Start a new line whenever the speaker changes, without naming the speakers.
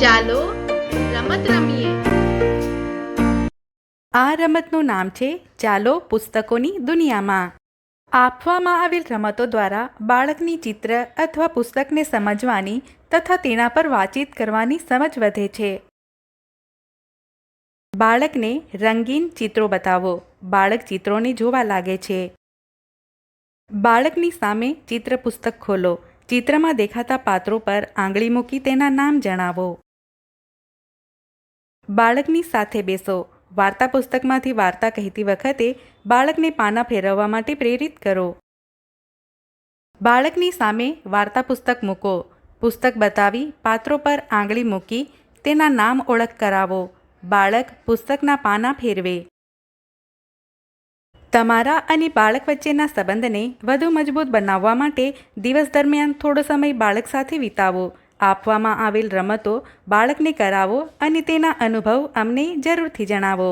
ચાલો રમત રમીએ.
આ રમતનું નામ છે ચાલો પુસ્તકોની દુનિયામાં. આપવામાં આવેલ રમતો દ્વારા બાળકની ચિત્ર અથવા પુસ્તકને સમજવાની તથા તેના પર વાતચીત કરવાની સમજ વધે છે. બાળકને રંગીન ચિત્રો બતાવો. બાળક ચિત્રોને જોવા લાગે છે. બાળકની સામે ચિત્ર પુસ્તક ખોલો. ચિત્રમાં દેખાતા પાત્રો પર આંગળી મૂકી તેના નામ જણાવો. બાળકની સાથે બેસો. વાર્તા પુસ્તકમાંથી વાર્તા કહેતી વખતે બાળકને પાના ફેરવવા માટે પ્રેરિત કરો. બાળકની સામે વાર્તા પુસ્તક મૂકો. પુસ્તક બતાવી પાત્રો પર આંગળી મૂકી તેના નામ ઓળખ કરાવો. બાળક પુસ્તકના પાના ફેરવે. તમારા અને બાળક વચ્ચેના સંબંધને વધુ મજબૂત બનાવવા માટે દિવસ દરમિયાન થોડો સમય બાળક સાથે વિતાવો. આપવામાં આવેલ રમતો બાળકને કરાવો અને તેના અનુભવ અમને જરૂરથી જણાવો.